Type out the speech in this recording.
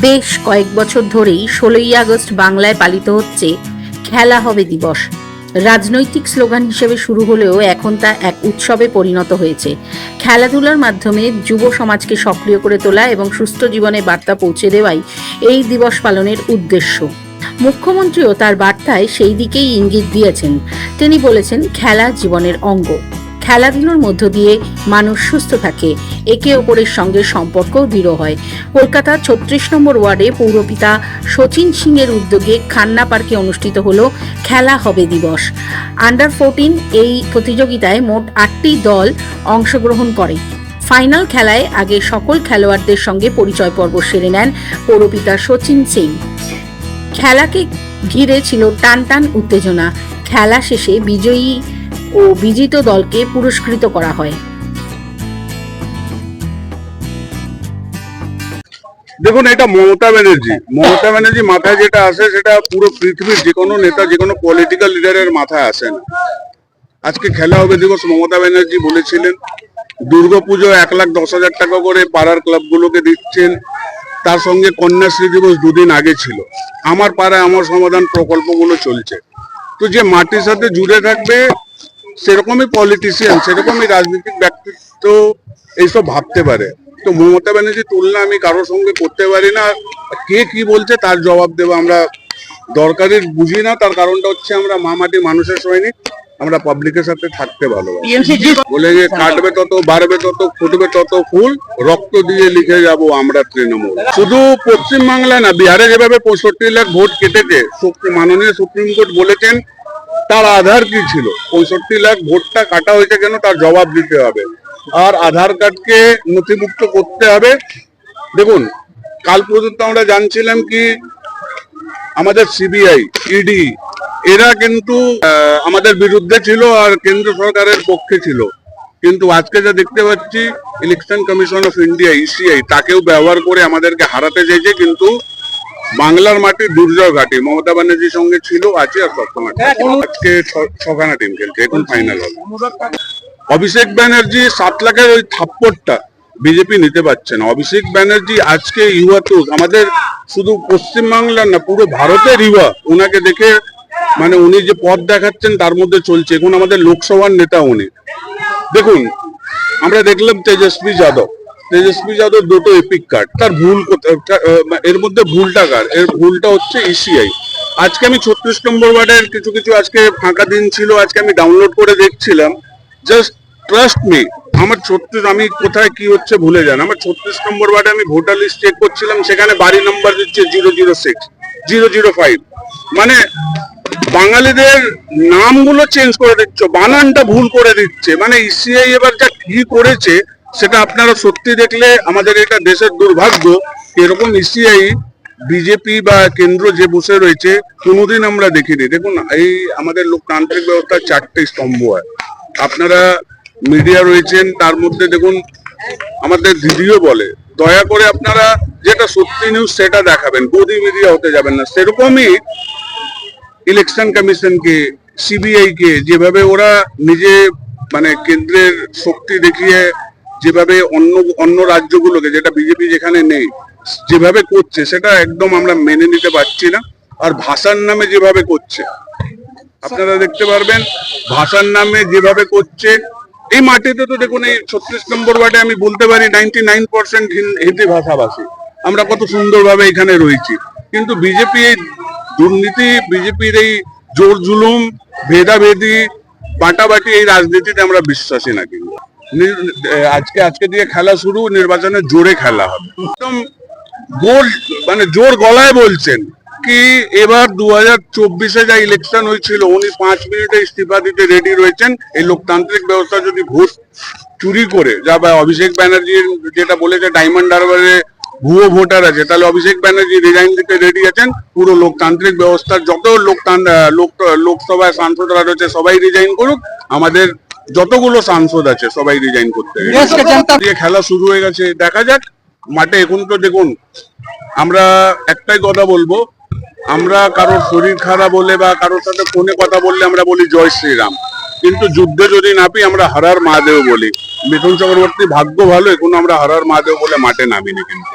বেশ কয়েক বছর ধরেই ষোলোই আগস্ট বাংলায় পালিত হচ্ছে খেলা হবে দিবস। রাজনৈতিক স্লোগান হিসেবে শুরু হলেও এখন তা এক উৎসবে পরিণত হয়েছে। খেলাধুলার মাধ্যমে যুব সমাজকে সক্রিয় করে তোলা এবং সুস্থ জীবনে বার্তা পৌঁছে দেওয়াই এই দিবস পালনের উদ্দেশ্য। মুখ্যমন্ত্রীও তার বার্তায় সেই দিকেই ইঙ্গিত দিয়েছেন। তিনি বলেছেন, খেলা জীবনের অঙ্গ। খেলাধুলোর মধ্য দিয়ে মানুষ সুস্থ থাকে। একে অপরের সঙ্গে সম্পর্ক দৃঢ় হয়। কলকাতার ছত্রিশ নম্বর ওয়ার্ডে পৌরপিতা সচিন সিং এর উদ্যোগে খান্না পার্কে অনুষ্ঠিত হল খেলা হবে দিবস। আন্ডার ফোরটিন এই প্রতিযোগিতায় মোট আটটি দল অংশগ্রহণ করে। ফাইনাল খেলায় আগে সকল খেলোয়াড়দের সঙ্গে পরিচয় পর্ব সেরে নেন পৌরপিতা সচিন সিং। খেলাকে ঘিরে ছিল টান টান উত্তেজনা। খেলা শেষে বিজয়ী ও বিজিত দলকে পুরস্কৃত করা হয়। দেখুন, এটা মমতা ব্যানার্জি। মমতা ব্যানার্জি মাথায় যেটা আসে, সেটা পুরো পৃথিবীর যে কোনো নেতা যে কোনো পলিটিক্যাল লিডারের মাথায় আসে না। আজকে খেলা হবে দিবস মমতা ব্যানার্জি বলেছিলেন, দুর্গাপুজো এক লাখ দশ হাজার টাকা করে পাড়ার ক্লাবগুলোকে দিচ্ছেন। তার সঙ্গে কন্যাশ্রী দিবস দুদিন আগে ছিল। আমার পাড়ায় আমার সমাধান প্রকল্পগুলো চলছে। তো যে মাটির সাথে জুড়ে থাকবে সেরকমই পলিটিশিয়ান সেরকমই রাজনৈতিক ব্যক্তিত্ব এইসব ভাবতে পারে। তো মমতা ব্যানার্জি তুলনা আমি কারোর সঙ্গে করতে পারি না। কে কি বলছে তার জবাব দেবো আমরা। দরকারি বুঝি না তার কারণটা হচ্ছে আমরা মা মাটি মানুষের সৈনিক আমরা পাবলিকের সাথে থাকতে ভালোবাসি। বলে যে কাটবে তত বাড়বে তত ফুটবে তত ফুল রক্ত দিয়ে লিখে যাব আমরা তৃণমূল। শুধু পশ্চিম বাংলা না বিহারে যেভাবে পঁয়ষট্টি লাখ ভোট কেটেছে মাননীয় সুপ্রিম কোর্ট বলেছেন তার আধার কি ছিল? পঁয়ষট্টি লাখ ভোটটা কাটা হয়েছে কেন? তার জবাব দিতে হবে। আর আধার কার্ডকে নথিভুক্ত করতে হবে। দেখুন, কাল পর্যন্ত আমরা জানছিলাম কি, আমাদের সিবিআই, ইডি, এরা কিন্তু আমাদের বিরুদ্ধে ছিল আর কেন্দ্র সরকারের পক্ষে ছিল। কিন্তু আজকে যা দেখতে পাচ্ছি, election commission of India, ECI, তাকেও ব্যবহার করে আমাদেরকে হারাতে চাইছে কিন্তু বাংলার মাটি দুর্জয় ঘাটি। মমতা ব্যানার্জির সঙ্গে ছিল আছে আর সবসময় থাকবে। আজকে ছখানা টিম খেলছে এখন ফাইনাল হবে। অভিষেক ব্যানার্জি সাত লাখের ওই থাপ্পড়টা বিজেপি নিতে পারছে না। অভিষেক ব্যানার্জি আজকে ইউয়াতুক আমাদের শুধু পশ্চিমবাংলার না পুরো ভারতের ইউয়া। ওনাকে দেখে মানে উনি যে পথ দেখাচ্ছেন তার মধ্যে চলছে। এখন আমাদের লোকসভার নেতা উনি। দেখুন আমরা দেখলাম তেজস্বী যাদব। তেজস্বী যাদব দুটো এপিক কার্ড তার ভুল এর মধ্যে ভুলটা কার? এর ভুলটা হচ্ছে ইসিআই আজকে আমি ছত্রিশ নম্বর ওয়ার্ডের কিছু কিছু আজকে ফাঁকা দিন ছিল, আজকে আমি ডাউনলোড করে দেখছিলাম। জাস্ট ট্রাস্ট মি আমার ছত্রিশ, আমি কোথায় কি হচ্ছে ভুলে যান। আমার ছত্রিশ নম্বর ওয়ার্ডে আমি ভোটার লিস্ট চেক করছিলাম, সেখানে বাড়ি নাম্বার দিচ্ছে zero zero six zero zero five মানে বাঙালিদের নামগুলো চেঞ্জ করে দিচ্ছ, বানানটা ভুল করে দিচ্ছে। মানে ইসিআই এবার যা কি করেছে সেটা আপনারা সত্যি দেখলে আমাদের এটা দেশের দুর্ভাগ্য। এরকম ইসিআই বিজেপি বা কেন্দ্র যে বসে রয়েছে, কোনোদিন আমরা দেখিনি। দেখুন, এই আমাদের লোকতান্ত্রিক ব্যবস্থার চারটে স্তম্ভ হয়। আপনারা মিডিয়া রয়েছেন, তার মধ্যে দেখুন, আমাদের দিদিও বলে, দয়া করে আপনারা যেটা সত্যি নিউজ সেটা দেখাবেন। গদি মিডিয়া হতে যাবেন না। সেরকমই ইলেকশন কমিশনকে সিবিআই কে যেভাবে ওরা নিজে মানে কেন্দ্রের শক্তি দেখিয়ে যেভাবে অন্য অন্য রাজ্যগুলোকে, যেটা বিজেপি যেখানে নেই, যেভাবে করছে, সেটা একদম আমরা মেনে নিতে পারছি না। আর ভাষার নামে যেভাবে করছে, আপনারা দেখতে পারবেন, ভাষার নামে যেভাবে করছে, এই মাটিতে তো দেখুন, এই ছত্রিশ নম্বর ওয়ার্ডে আমি বলতে পারি নাইনটি নাইন পার্সেন্ট হিন্দি ভাষাভাষী। আমরা কত সুন্দরভাবে এখানে রয়েছি। কিন্তু বিজেপি এই দুর্নীতি, বিজেপির এই জোর জুলুম, ভেদাভেদি, বাটাবাটি এই রাজনীতিতে আমরা বিশ্বাসী না কিন্তু আজকে আজকে দিয়ে খেলা শুরু, নির্বাচনে জোরে খেলা হবে। একদম গোল মানে জোর গলায় বলছেন কি এবার দু হাজার চব্বিশে যা ইলেকশন হয়েছিল, উনি পাঁচ মিনিটে ইস্তিফা দিতে রেডি রয়েছেন। এই লোকতান্ত্রিক ব্যবস্থা যদি ভোট চুরি করে, যা বা অভিষেক ব্যানার্জির যেটা বলেছে, ডায়মন্ড হারবারে ভুয়ো ভোটার আছে, তাহলে অভিষেক ব্যানার্জি রিজাইন দিতে রেডি আছেন। পুরো লোকতান্ত্রিক ব্যবস্থার, যত লোকতান লোক, লোকসভায় সাংসদরা রয়েছে, সবাই রিজাইন করুক। আমাদের যতগুলো সাংসদ আছে সবাই রিজাইন করতে। দিয়ে খেলা শুরু হয়ে গেছে। দেখা যাক মাঠে এখন তো দেখুন আমরা একটাই কথা বলব আমরা কারোর শরীর খারাপ হলে বা কারোর সাথে ফোনে কথা বললে আমরা বলি জয় শ্রীরাম। কিন্তু যুদ্ধে যদি না নাপি আমরা হারার মহাদেব বলি। মিথুন চক্রবর্তী ভাগ্য ভালো এখন আমরা হারার মহাদেব বলে মাঠে নামিনি কিন্তু।